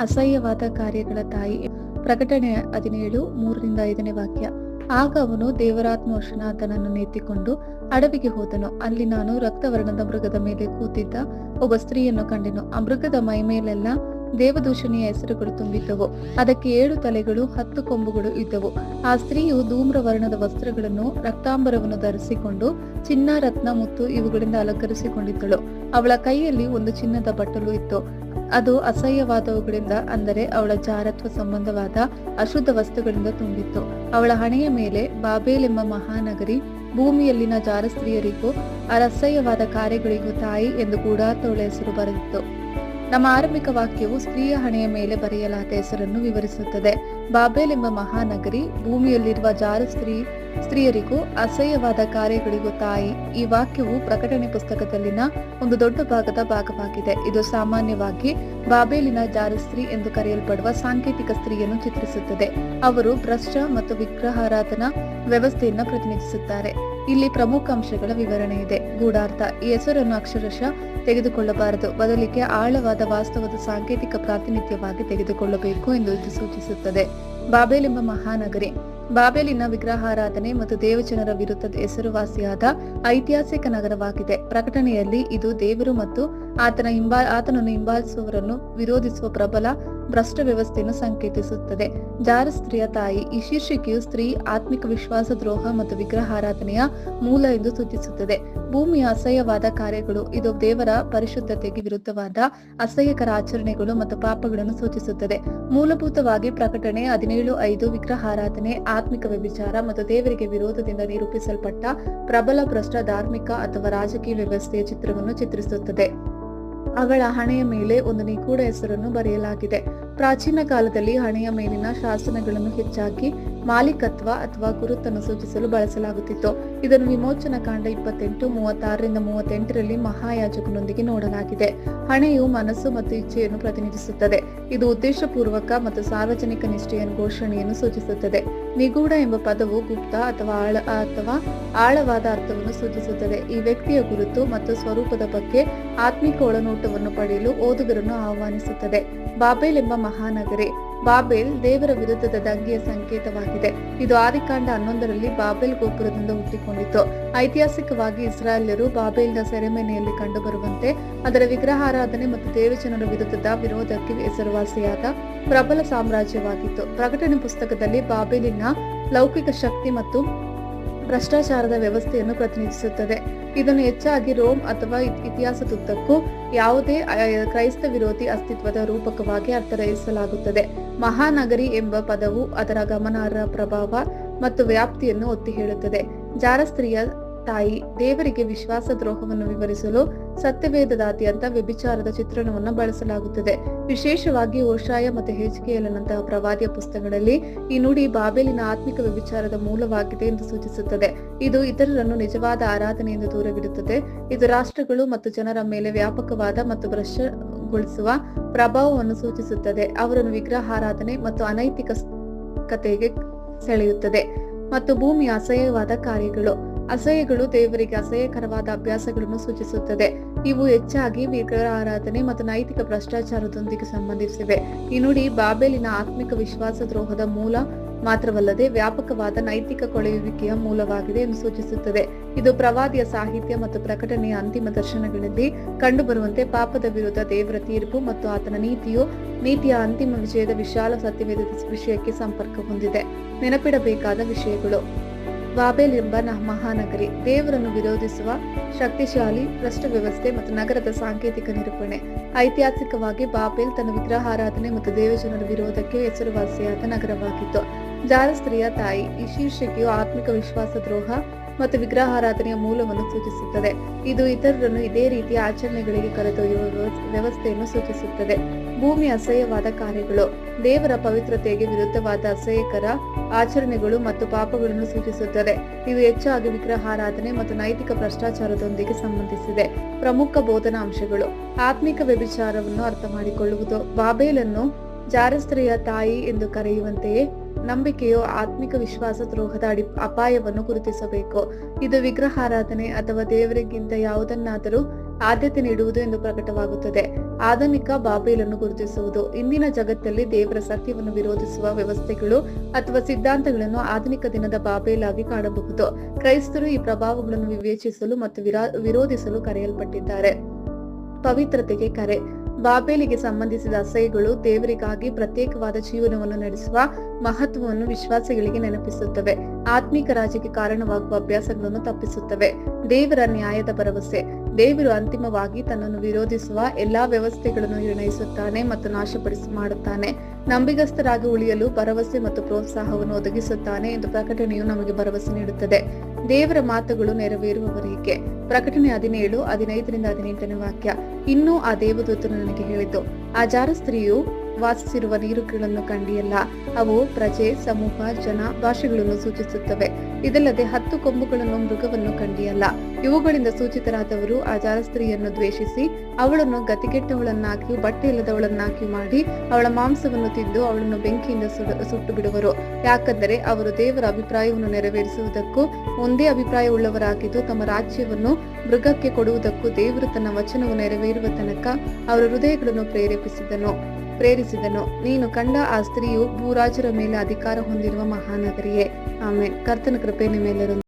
ಅಸಹ್ಯವಾದ ಕಾರ್ಯಗಳ ತಾಯಿ. ಪ್ರಕಟಣೆ ಹದಿನೇಳು, ಮೂರರಿಂದ ಐದನೇ ವಾಕ್ಯ. ಆಗ ಅವನು ದೇವರಾತ್ಮವಶನಾಥನನ್ನು ನೆತ್ತಿಕೊಂಡು ಅಡವಿಗೆ ಹೋದನು. ಅಲ್ಲಿ ನಾನು ರಕ್ತವರ್ಣದ ಮೃಗದ ಮೇಲೆ ಕೂತಿದ್ದ ಒಬ್ಬ ಸ್ತ್ರೀಯನ್ನು ಕಂಡೆನು. ಆ ಮೃಗದ ಮೈಮೇಲೆಲ್ಲ ದೇವದೂಷಣೆಯ ಹೆಸರುಗಳು ತುಂಬಿದ್ದವು. ಅದಕ್ಕೆ ಏಳು ತಲೆಗಳು, ಹತ್ತು ಕೊಂಬುಗಳು ಇದ್ದವು. ಆ ಸ್ತ್ರೀಯು ಧೂಮ್ರ ವರ್ಣದ ವಸ್ತ್ರಗಳನ್ನು ರಕ್ತಾಂಬರವನ್ನು ಧರಿಸಿಕೊಂಡು ಚಿನ್ನ, ರತ್ನ ಮುತ್ತು ಇವುಗಳಿಂದ ಅಲಂಕರಿಸಿಕೊಂಡಿದ್ದಳು. ಅವಳ ಕೈಯಲ್ಲಿ ಒಂದು ಚಿನ್ನದ ಬಟ್ಟಲು ಇತ್ತು. ಅದು ಅಸಹ್ಯವಾದವುಗಳಿಂದ ಅಂದರೆ ಅವಳ ಜಾರತ್ವ ಸಂಬಂಧವಾದ ಅಶುದ್ಧ ವಸ್ತುಗಳಿಂದ ತುಂಬಿತ್ತು. ಅವಳ ಹಣೆಯ ಮೇಲೆ ಬಾಬೇಲ್ ಮಹಾನಗರಿ, ಭೂಮಿಯಲ್ಲಿನ ಜಾರಸ್ತ್ರೀಯರಿಗೂ ಅರಸಹ್ಯವಾದ ಕಾರ್ಯಗಳಿಗೂ ತಾಯಿ ಎಂದು ಕೂಡ ಹೆಸರು ಬರೆದಿತ್ತು. ನಮ್ಮ ಆರಂಭಿಕ ವಾಕ್ಯವು ಸ್ತ್ರೀಯ ಹಣೆಯ ಮೇಲೆ ಬರೆಯಲಾದ ಹೆಸರನ್ನು ವಿವರಿಸುತ್ತದೆ. ಬಾಬೆಲ್ ಎಂಬ ಮಹಾನಗರಿ ಭೂಮಿಯಲ್ಲಿರುವ ಜಾರ ಸ್ತ್ರೀ ಸ್ತ್ರೀಯರಿಗೂ ಅಸಹ್ಯವಾದ ಕಾರ್ಯಗಳಿಗೂ ತಾಯಿ. ಈ ವಾಕ್ಯವು ಪ್ರಕಟಣೆ ಪುಸ್ತಕದಲ್ಲಿನ ಒಂದು ದೊಡ್ಡ ಭಾಗದ ಭಾಗವಾಗಿದೆ. ಇದು ಸಾಮಾನ್ಯವಾಗಿ ಬಾಬೇಲಿನ ಜಾರಸ್ತ್ರೀ ಎಂದು ಕರೆಯಲ್ಪಡುವ ಸಾಂಕೇತಿಕ ಸ್ತ್ರೀಯನ್ನು ಚಿತ್ರಿಸುತ್ತದೆ. ಅವರು ಭ್ರಷ್ಟ ಮತ್ತು ವಿಗ್ರಹಾರಾಧನಾ ವ್ಯವಸ್ಥೆಯನ್ನು ಪ್ರತಿನಿಧಿಸುತ್ತಾರೆ. ಇಲ್ಲಿ ಪ್ರಮುಖ ಅಂಶಗಳ ವಿವರಣೆ ಇದೆ. ಗೂಢಾರ್ಥ, ಈ ಹೆಸರನ್ನು ಅಕ್ಷರಶಃ ತೆಗೆದುಕೊಳ್ಳಬಾರದು. ಬದಲಿಗೆ ಆಳವಾದ ವಾಸ್ತವದ ಸಾಂಕೇತಿಕ ಪ್ರಾತಿನಿಧ್ಯವಾಗಿ ತೆಗೆದುಕೊಳ್ಳಬೇಕು ಎಂದು ಇದು ಸೂಚಿಸುತ್ತದೆ. ಎಂಬ ಮಹಾನಗರಿ ಬಾಬೇಲಿನ ವಿಗ್ರಹಾರಾಧನೆ ಮತ್ತು ದೇವಜನರ ವಿರುದ್ಧದ ಹೆಸರುವಾಸಿಯಾದ ಐತಿಹಾಸಿಕ ನಗರವಾಗಿದೆ. ಪ್ರಕಟಣೆಯಲ್ಲಿ ಇದು ದೇವರು ಮತ್ತು ಆತನ ಹಿಂಬಾ ಆತನನ್ನು ಹಿಂಬಾಲಿಸುವವರನ್ನು ವಿರೋಧಿಸುವ ಪ್ರಬಲ ಭ್ರಷ್ಟ ವ್ಯವಸ್ಥೆಯನ್ನು ಸಂಕೇತಿಸುತ್ತದೆ. ಜಾರ ಸ್ತ್ರೀಯ ತಾಯಿ ಈ ಶೀರ್ಷಿಕೆಯು ಸ್ತ್ರೀ ಆತ್ಮಿಕ ವಿಶ್ವಾಸ, ದ್ರೋಹ ಮತ್ತು ವಿಗ್ರಹಾರಾಧನೆಯ ಮೂಲ ಎಂದು ಸೂಚಿಸುತ್ತದೆ. ಭೂಮಿಯ ಅಸಹ್ಯವಾದ ಕಾರ್ಯಗಳು, ಇದು ದೇವರ ಪರಿಶುದ್ಧತೆಗೆ ವಿರುದ್ಧವಾದ ಅಸಹ್ಯಕರ ಆಚರಣೆಗಳು ಮತ್ತು ಪಾಪಗಳನ್ನು ಸೂಚಿಸುತ್ತದೆ. ಮೂಲಭೂತವಾಗಿ ಪ್ರಕಟಣೆ ಹದಿನೇಳು ಐದು ವಿಗ್ರಹಾರಾಧನೆ ಆತ್ಮಿಕ ವ್ಯಭಿಚಾರ ಮತ್ತು ದೇವರಿಗೆ ವಿರೋಧದಿಂದ ನಿರೂಪಿಸಲ್ಪಟ್ಟ ಪ್ರಬಲ ಭ್ರಷ್ಟ ಧಾರ್ಮಿಕ ಅಥವಾ ರಾಜಕೀಯ ವ್ಯವಸ್ಥೆಯ ಚಿತ್ರವನ್ನು ಚಿತ್ರಿಸುತ್ತದೆ. ಅವಳ ಹಣೆಯ ಮೇಲೆ ಒಂದು ನಿಗೂಢ ಹೆಸರನ್ನು ಬರೆಯಲಾಗಿದೆ. ಪ್ರಾಚೀನ ಕಾಲದಲ್ಲಿ ಹಣೆಯ ಮೇಲಿನ ಶಾಸನಗಳನ್ನು ಹೆಚ್ಚಾಗಿ ಮಾಲೀಕತ್ವ ಅಥವಾ ಗುರುತನ್ನು ಸೂಚಿಸಲು ಬಳಸಲಾಗುತ್ತಿತ್ತು. ಇದನ್ನು ವಿಮೋಚನಾ ಕಾಂಡ ಇಪ್ಪತ್ತೆಂಟು, ಮೂವತ್ತಾರರಿಂದ ಮೂವತ್ತೆಂಟರಲ್ಲಿ ಮಹಾಯಾಜಕನೊಂದಿಗೆ ನೋಡಲಾಗಿದೆ. ಹಣೆಯು ಮನಸ್ಸು ಮತ್ತು ಇಚ್ಛೆಯನ್ನು ಪ್ರತಿನಿಧಿಸುತ್ತದೆ. ಇದು ಉದ್ದೇಶಪೂರ್ವಕ ಮತ್ತು ಸಾರ್ವಜನಿಕ ನಿಷ್ಠೆಯ ಘೋಷಣೆಯನ್ನು ಸೂಚಿಸುತ್ತದೆ. ನಿಗೂಢ ಎಂಬ ಪದವು ಗುಪ್ತ ಅಥವಾ ಆಳ, ಅಥವಾ ಆಳವಾದ ಅರ್ಥವನ್ನು ಸೂಚಿಸುತ್ತದೆ. ಈ ವ್ಯಕ್ತಿಯ ಗುರುತು ಮತ್ತು ಸ್ವರೂಪದ ಬಗ್ಗೆ ಆತ್ಮಿಕ ಒಳನೋಟವನ್ನು ಪಡೆಯಲು ಓದುಗರನ್ನು ಆಹ್ವಾನಿಸುತ್ತದೆ. ಬಾಬೆಲ್ ಎಂಬ ಮಹಾನಗರಿ ಬಾಬೇಲ್ ದೇವರ ವಿರುದ್ಧದ ದಂಗೆಯ ಸಂಕೇತವಾಗಿದೆ. ಇದು ಆದಿಕಾಂಡ ಹನ್ನೊಂದರಲ್ಲಿ ಬಾಬೆಲ್ ಗೋಪುರದಿಂದ ಹುಟ್ಟಿಕೊಂಡಿತು ಐತಿಹಾಸಿಕವಾಗಿ ಇಸ್ರಾಯೇಲ್ಯರು ಬಾಬೆಲ್ನ ಸೆರೆಮನೆಯಲ್ಲಿ ಕಂಡುಬರುವಂತೆ ಅದರ ವಿಗ್ರಹಾರಾಧನೆ ಮತ್ತು ದೇವಜನರ ವಿರುದ್ಧದ ವಿರೋಧಕ್ಕೆ ಹೆಸರುವಾಸಿಯಾದ ಪ್ರಬಲ ಸಾಮ್ರಾಜ್ಯವಾಗಿತ್ತು. ಪ್ರಕಟಣೆ ಪುಸ್ತಕದಲ್ಲಿ ಬಾಬೆಲಿನ ಲೌಕಿಕ ಶಕ್ತಿ ಮತ್ತು ಭ್ರಷ್ಟಾಚಾರದ ವ್ಯವಸ್ಥೆಯನ್ನು ಪ್ರತಿನಿಧಿಸುತ್ತದೆ. ಇದನ್ನು ಹೆಚ್ಚಾಗಿ ರೋಮ್ ಅಥವಾ ಇತ್- ಇತಿಹಾಸದುದ್ದಕ್ಕೂ ಯಾವುದೇ ಕ್ರೈಸ್ತ ವಿರೋಧಿ ಅಸ್ತಿತ್ವದ ರೂಪಕವಾಗಿ ಅರ್ಥೈಸಲಾಗುತ್ತದೆ ಮಹಾನಗರಿ ಎಂಬ ಪದವು ಅದರ ಗಮನಾರ್ಹ ಪ್ರಭಾವ ಮತ್ತು ವ್ಯಾಪ್ತಿಯನ್ನು ಒತ್ತಿ ಹೇಳುತ್ತದೆ. ಜಾರಸ್ತ್ರೀಯ ತಾಯಿ ದೇವರಿಗೆ ವಿಶ್ವಾಸ ದ್ರೋಹವನ್ನು ವಿವರಿಸಲು ಸತ್ಯವೇದದಾದ್ಯಂತ ವ್ಯಭಿಚಾರದ ಚಿತ್ರಣವನ್ನು ಬಳಸಲಾಗುತ್ತದೆ. ವಿಶೇಷವಾಗಿ ಓಶಾಯ ಮತ್ತು ಹೆಜ್ಕೇಲನಂತಹ ಪ್ರವಾದಿಯ ಪುಸ್ತಕಗಳಲ್ಲಿ ಈ ನುಡಿ ಬಾಬೇಲಿನ ಆತ್ಮಿಕ ವ್ಯಭಿಚಾರದ ಮೂಲವಾಗಿದೆ ಎಂದು ಸೂಚಿಸುತ್ತದೆ. ಇದು ಇತರರನ್ನು ನಿಜವಾದ ಆರಾಧನೆಯಿಂದ ದೂರವಿಡುತ್ತದೆ. ಇದು ರಾಷ್ಟ್ರಗಳು ಮತ್ತು ಜನರ ಮೇಲೆ ವ್ಯಾಪಕವಾದ ಮತ್ತು ಭ್ರಷ್ಟಗೊಳಿಸುವ ಪ್ರಭಾವವನ್ನು ಸೂಚಿಸುತ್ತದೆ. ಅವರನ್ನು ವಿಗ್ರಹಾರಾಧನೆ ಮತ್ತು ಅನೈತಿಕ ಕತೆಗೆ ಸೆಳೆಯುತ್ತದೆ. ಮತ್ತು ಭೂಮಿಯ ಅಸಹ್ಯವಾದ ಕಾರ್ಯಗಳು. ಅಸಹ್ಯಗಳು ದೇವರಿಗೆ ಅಸಹ್ಯಕರವಾದ ಅಭ್ಯಾಸಗಳನ್ನು ಸೂಚಿಸುತ್ತದೆ. ಇವು ಹೆಚ್ಚಾಗಿ ವಿಗ್ರಹಾರಾಧನೆ ಮತ್ತು ನೈತಿಕ ಭ್ರಷ್ಟಾಚಾರದೊಂದಿಗೆ ಸಂಬಂಧಿಸಿವೆ. ಈ ನುಡಿ ಬಾಬೆಲಿನ ಆತ್ಮಿಕ ವಿಶ್ವಾಸ ದ್ರೋಹದ ಮೂಲ ಮಾತ್ರವಲ್ಲದೆ ವ್ಯಾಪಕವಾದ ನೈತಿಕ ಕೊಳೆಯುವಿಕೆಯ ಮೂಲವಾಗಿದೆ ಎಂದು ಸೂಚಿಸುತ್ತದೆ. ಇದು ಪ್ರವಾದಿಯ ಸಾಹಿತ್ಯ ಮತ್ತು ಪ್ರಕಟಣೆಯ ಅಂತಿಮ ದರ್ಶನಗಳಲ್ಲಿ ಕಂಡುಬರುವಂತೆ ಪಾಪದ ವಿರುದ್ಧ ದೇವರ ತೀರ್ಪು ಮತ್ತು ಆತನ ನೀತಿಯು ನೀತಿಯ ಅಂತಿಮ ವಿಜಯದ ವಿಶಾಲ ಸತ್ಯವೇದ ವಿಷಯಕ್ಕೆ ಸಂಪರ್ಕ ಹೊಂದಿದೆ. ನೆನಪಿಡಬೇಕಾದ ವಿಷಯಗಳು. ಬಾಬೆಲ್ ಎಂಬ ಮಹಾನಗರಿ, ದೇವರನ್ನು ವಿರೋಧಿಸುವ ಶಕ್ತಿಶಾಲಿ ಭ್ರಷ್ಟ ವ್ಯವಸ್ಥೆ ಮತ್ತು ನಗರದ ಸಾಂಕೇತಿಕ ನಿರೂಪಣೆ. ಐತಿಹಾಸಿಕವಾಗಿ ಬಾಬೆಲ್ ತನ್ನ ವಿಗ್ರಹಾರಾಧನೆ ಮತ್ತು ದೇವಜನರ ವಿರೋಧಕ್ಕೆ ಹೆಸರುವಾಸಿಯಾದ ನಗರವಾಗಿತ್ತು. ಜಾರ ಸ್ತ್ರೀಯ ತಾಯಿ ಈ ಶೀರ್ಷಿಕೆಯು ಆತ್ಮಿಕ ವಿಶ್ವಾಸ ದ್ರೋಹ ಮತ್ತು ವಿಗ್ರಹಾರಾಧನೆಯ ಮೂಲವನ್ನು ಸೂಚಿಸುತ್ತದೆ. ಇದು ಇತರರನ್ನು ಇದೇ ರೀತಿಯ ಆಚರಣೆಗಳಿಗೆ ಕರೆದೊಯ್ಯುವ ವ್ಯವ- ವ್ಯವಸ್ಥೆಯನ್ನು ಸೂಚಿಸುತ್ತದೆ. ಭೂಮಿ ಅಸಹ್ಯವಾದ ಕಾರ್ಯಗಳು. ದೇವರ ಪವಿತ್ರತೆಗೆ ವಿರುದ್ಧವಾದ ಅಸಹ್ಯಕರ ಆಚರಣೆಗಳು ಮತ್ತು ಪಾಪಗಳನ್ನು ಸೂಚಿಸುತ್ತದೆ. ಇದು ಹೆಚ್ಚಾಗಿ ವಿಗ್ರಹಾರಾಧನೆ ಮತ್ತು ನೈತಿಕ ಭ್ರಷ್ಟಾಚಾರದೊಂದಿಗೆ ಸಂಬಂಧಿಸಿದೆ. ಪ್ರಮುಖ ಬೋಧನಾ ಅಂಶಗಳು. ಆತ್ಮಿಕ ವ್ಯಭಿಚಾರವನ್ನು ಅರ್ಥ ಮಾಡಿಕೊಳ್ಳುವುದು ಬಾಬೇಲನ್ನು ಜಾರಸ್ತ್ರೀಯ ತಾಯಿ ಎಂದು ಕರೆಯುವಂತೆಯೇ ನಂಬಿಕೆಯು ಆತ್ಮಿಕ ವಿಶ್ವಾಸ ದ್ರೋಹದ ಅಡಿ ಅಪಾಯವನ್ನು ಗುರುತಿಸಬೇಕು. ಇದು ವಿಗ್ರಹಾರಾಧನೆ ಅಥವಾ ದೇವರಿಗಿಂತ ಯಾವುದನ್ನಾದರೂ ಆದ್ಯತೆ ನೀಡುವುದು ಎಂದು ಪ್ರಕಟವಾಗುತ್ತದೆ. ಆಧುನಿಕ ಬಾಬೇಲನ್ನು ಗುರುತಿಸುವುದು. ಇಂದಿನ ಜಗತ್ತಲ್ಲಿ ದೇವರ ಸತ್ಯವನ್ನು ವಿರೋಧಿಸುವ ವ್ಯವಸ್ಥೆಗಳು ಅಥವಾ ಸಿದ್ಧಾಂತಗಳನ್ನು ಆಧುನಿಕ ದಿನದ ಬಾಬೇಲಾಗಿ ಕಾಣಬಹುದು. ಕ್ರೈಸ್ತರು ಈ ಪ್ರಭಾವಗಳನ್ನು ವಿವೇಚಿಸಲು ಮತ್ತು ವಿರಾ- ವಿರೋಧಿಸಲು ಕರೆಯಲ್ಪಟ್ಟಿದ್ದಾರೆ. ಪವಿತ್ರತೆಗೆ ಕರೆ. ಬಾಬೇಲಿಗೆ ಸಂಬಂಧಿಸಿದ ಅಸಹ್ಯಗಳು ದೇವರಿಗಾಗಿ ಪ್ರತ್ಯೇಕವಾದ ಜೀವನವನ್ನು ನಡೆಸುವ ಮಹತ್ವವನ್ನು ವಿಶ್ವಾಸಿಗಳಿಗೆ ನೆನಪಿಸುತ್ತವೆ. ಆತ್ಮಿಕ ರಾಜ್ಯಕ್ಕೆ ಕಾರಣವಾಗುವ ಅಭ್ಯಾಸಗಳನ್ನು ತಪ್ಪಿಸುತ್ತವೆ. ದೇವರ ನ್ಯಾಯದ ಭರವಸೆ. ದೇವರು ಅಂತಿಮವಾಗಿ ತನ್ನನ್ನು ವಿರೋಧಿಸುವ ಎಲ್ಲಾ ವ್ಯವಸ್ಥೆಗಳನ್ನು ನಿರ್ಣಯಿಸುತ್ತಾನೆ ಮತ್ತು ನಾಶಪಡಿಸಿ ಮಾಡುತ್ತಾನೆ. ನಂಬಿಗಸ್ತರಾಗಿ ಉಳಿಯಲು ಭರವಸೆ ಮತ್ತು ಪ್ರೋತ್ಸಾಹವನ್ನು ಒದಗಿಸುತ್ತಾನೆ ಎಂದು ಪ್ರಕಟಣೆಯು ನಮಗೆ ಭರವಸೆ ನೀಡುತ್ತದೆ. ದೇವರ ಮಾತುಗಳು ನೆರವೇರುವವರೆಗೆ. ಪ್ರಕಟಣೆ ಹದಿನೇಳು, ಹದಿನೈದರಿಂದ ಹದಿನೆಂಟನೇ ವಾಕ್ಯ. ಇನ್ನೂ ಆ ದೇವದೂತನು ನನಗೆ ಹೇಳಿತು ಆ ಜಾರ ಸ್ತ್ರೀಯು ವಾಸಿಸಿರುವ ನೀರುಗಳನ್ನು ಕಂಡಿಯಲ್ಲ. ಅವು ಪ್ರಜೆ, ಸಮೂಹ, ಜನ ಭಾಷೆಗಳನ್ನು ಸೂಚಿಸುತ್ತವೆ. ಇದಲ್ಲದೆ ಹತ್ತು ಕೊಂಬುಗಳನ್ನು ಮೃಗವನ್ನು ಕಂಡಿಯಲ್ಲ. ಇವುಗಳಿಂದ ಸೂಚಿತರಾದವರು ಆ ಜಾರ ಸ್ತ್ರೀಯನ್ನು ದ್ವೇಷಿಸಿ, ಅವಳನ್ನು ಗತಿಗೆಟ್ಟವಳನ್ನಾಗಿ ಬಟ್ಟೆ ಇಲ್ಲದವಳನ್ನಾಗಿ ಮಾಡಿ, ಅವಳ ಮಾಂಸವನ್ನು ತಿಂದು ಅವಳನ್ನು ಬೆಂಕಿಯಿಂದ ಸುಟ್ಟು ಬಿಡುವರು ಯಾಕಂದರೆ ಅವರು ದೇವರ ಅಭಿಪ್ರಾಯವನ್ನು ನೆರವೇರಿಸುವುದಕ್ಕೂ, ಒಂದೇ ಅಭಿಪ್ರಾಯವುಳ್ಳವರಾಗಿದ್ದು ತಮ್ಮ ರಾಜ್ಯವನ್ನು ಮೃಗಕ್ಕೆ ಕೊಡುವುದಕ್ಕೂ ದೇವರು ತನ್ನ ವಚನವು ನೆರವೇರುವ ತನಕ ಅವರ ಹೃದಯಗಳನ್ನು ಪ್ರೇರೇಪಿಸಿದನು. ಪ್ರೇರಿಸಿದನು. ನೀನು ಕಂಡ ಆ ಸ್ತ್ರೀಯು ಭೂರಾಜರ ಮೇಲೆ ಅಧಿಕಾರ ಹೊಂದಿರುವ ಮಹಾನಗರಿಯೇ. ಆಮೇಲೆ ಕರ್ತನ ಕೃಪೆ ನಿಮ್ಮೆಲ್ಲರೊಂದಿಗೆ.